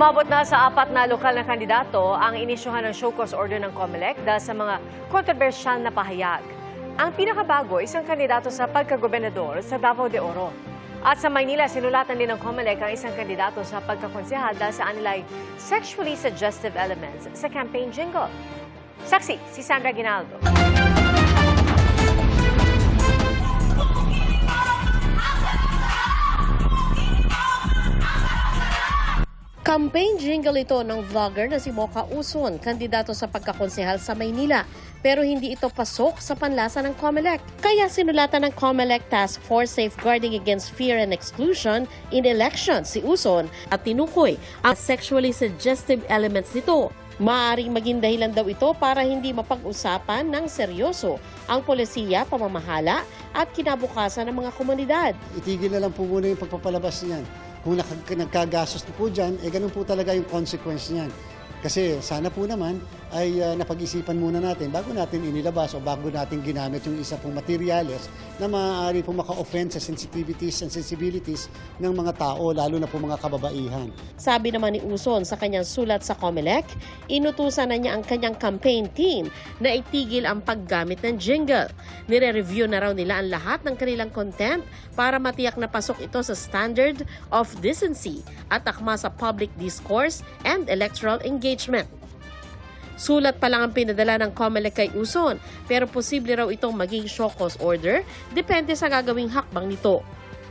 Umabot na sa apat na lokal na kandidato ang inisyuhan ng show cause order ng COMELEC dahil sa mga kontrobersyal na pahayag. Ang pinakabago, isang kandidato sa pagkagobernador sa Davao de Oro. At sa Maynila, sinulatan din ng COMELEC ang isang kandidato sa pagkakonsehal dahil sa anilay sexually suggestive elements sa campaign jingle. Saksi, si Sandra Ginaldo. Campaign jingle ito ng vlogger na si Mocha Uson, kandidato sa pagkakonsehal sa Maynila. Pero hindi ito pasok sa panlasa ng COMELEC. Kaya sinulatan ng COMELEC Task Force Safeguarding Against Fear and Exclusion in Elections si Uson at tinukoy ang sexually suggestive elements nito. Maaring maging dahilan daw ito para hindi mapag-usapan ng seryoso ang polisiya, pamamahala at kinabukasan ng mga komunidad. itigil na lang po muna yung pagpapalabas niyan. Kung nagkagastos na po dyan, eh ganun po talaga yung consequence niyan. Kasi sana po naman ay ah, napag-isipan muna natin bago natin inilabas o bago natin ginamit yung isa pong materials na maaari po maka-offend sa sensitivities and sensibilities ng mga tao, lalo na po mga kababaihan. Sabi naman ni Uson sa kanyang sulat sa COMELEC, inutusan na niya ang kanyang campaign team na itigil ang paggamit ng jingle. Nire-review na raw nila ang lahat ng kanilang content para matiyak na pasok ito sa standard of decency at akma sa public discourse and electoral engagement. Sulat pa lang ang pinadala ng COMELEC kay Uson, pero posible raw itong maging show cause order depende sa gagawing hakbang nito.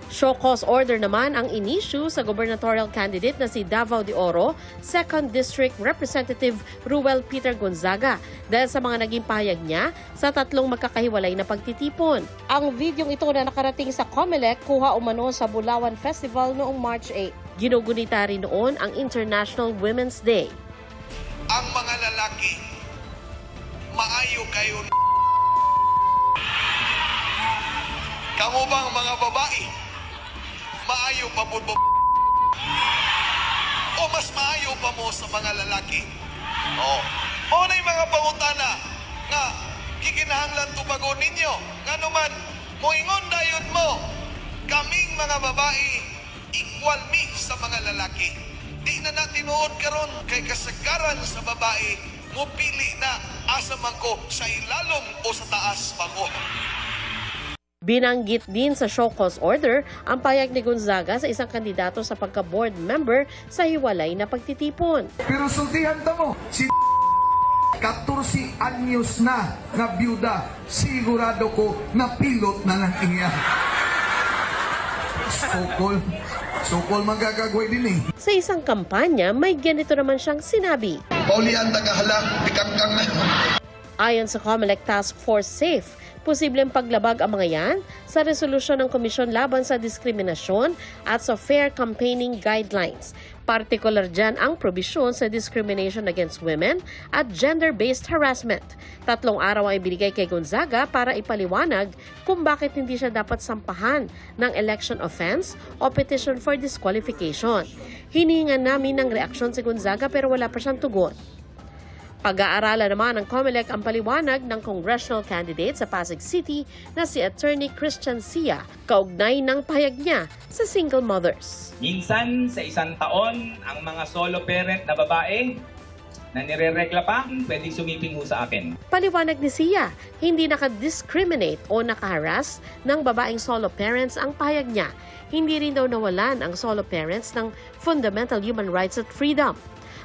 Show cause order naman ang inisyu sa gubernatorial candidate na si Davao de Oro, 2nd District Representative Ruel Peter Gonzaga dahil sa mga naging pahayag niya sa tatlong magkakahiwalay na pagtitipon. Ang videong ito na nakarating sa COMELEC kuha umano sa Bulawan Festival noong March 8. Ginugunita rin noon ang International Women's Day. Ang mga lalaki maayo kayo. Kamu bang mga babae? Maayo pa po ba? O mas maayo pa mo sa mga lalaki? Oh o na mga pangutana nga kikinahanglan tubagon ninyo. Nga naman moingon dayon mo kaming mga babae equal me sa mga lalaki di na natinuod karon kay kasagaran sa babae. Mo pili na asa man ko sa ilalom o sa taas pa ko. Binanggit din sa show cause order ang payag ni Gonzaga sa isang kandidato sa pagka-board member sa hiwalay na pagtitipon. Pero sultihan ta mo, si 14 anyos na na byuda, sigurado ko na pilot na ng iya. Sukol. Sukol magagagawin din eh. Sa isang kampanya, may ganito naman siyang sinabi. Paulian tagahala bikangkang na Ayon sa COMELEC Task Force SAFE, posibleng paglabag ang mga yan sa resolusyon ng Komisyon Laban sa Diskriminasyon at sa Fair Campaigning Guidelines. Partikular dyan ang probisyon sa discrimination against women at gender-based harassment. Tatlong araw ang ibinigay kay Gonzaga para ipaliwanag kung bakit hindi siya dapat sampahan ng election offense o petition for disqualification. Hinihingan namin ng reaksyon si Gonzaga pero wala pa siyang tugon. Pag-aaralan naman ng COMELEC ang paliwanag ng congressional candidate sa Pasig City na si Attorney Christian Sia, kaugnay ng pahayag niya sa single mothers. Minsan sa isang taon, ang mga solo parent na babae na nireregla pa, pwedeng sumiping ho sa akin. Paliwanag ni Sia, hindi nakadiscriminate o nakaharas ng babaeng solo parents ang pahayag niya. Hindi rin daw nawalan ang solo parents ng fundamental human rights at freedom.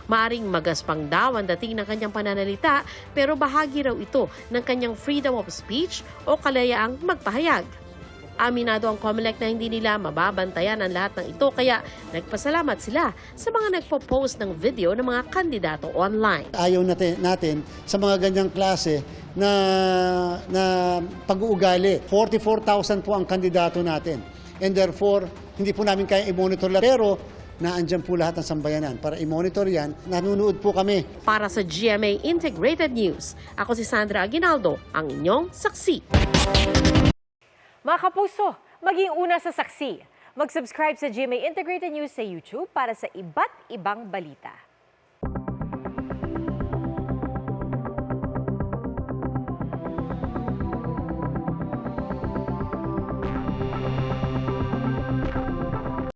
Maaring magaspang daw ang dating ng kanyang pananalita pero bahagi raw ito ng kanyang freedom of speech o kalayaang magpahayag. Aminado ang COMELEC na hindi nila mababantayan ang lahat ng ito kaya nagpasalamat sila sa mga nagpo-post ng video ng mga kandidato online. Ayaw natin, natin sa mga ganyang klase na, na pag-uugali. 44,000 po ang kandidato natin. And therefore, hindi po namin kaya i-monitor lahat. Pero naandyan po lahat ng sambayanan para i-monitor yan. Nanunood po kami. Para sa GMA Integrated News, ako si Sandra Aguinaldo, ang inyong saksi. Mga kapuso, maging una sa saksi. Mag-subscribe sa GMA Integrated News sa YouTube para sa iba't ibang balita.